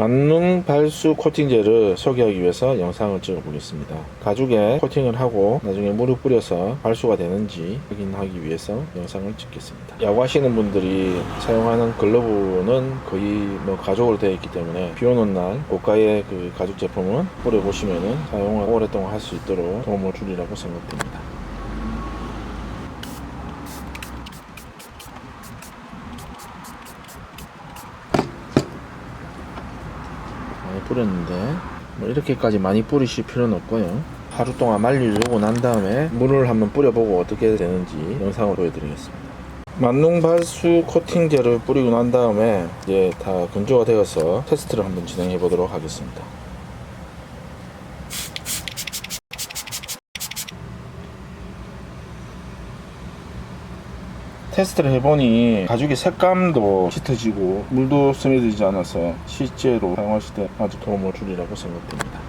만능 발수 코팅제를 소개하기 위해서 영상을 찍어 보겠습니다. 가죽에 코팅을 하고 나중에 물을 뿌려서 발수가 되는지 확인하기 위해서 영상을 찍겠습니다. 야구하시는 분들이 사용하는 글러브는 거의 뭐 가죽으로 되어 있기 때문에 비 오는 날 고가의 그 가죽 제품은 뿌려 보시면은 사용을 오랫동안 할 수 있도록 도움을 주리라고 생각됩니다. 많이 뿌렸는데 뭐 이렇게까지 많이 뿌리실 필요는 없고요. 하루 동안 말리려고 난 다음에 물을 한번 뿌려보고 어떻게 되는지 영상을 보여드리겠습니다. 만능 발수 코팅제를 뿌리고 난 다음에 이제 다 건조가 되어서 테스트를 한번 진행해 보도록 하겠습니다 테스트를 해보니 가죽의 색감도 짙어지고 물도 스며들지 않아서 실제로 사용하실 때 아주 도움을 주리라고 생각됩니다.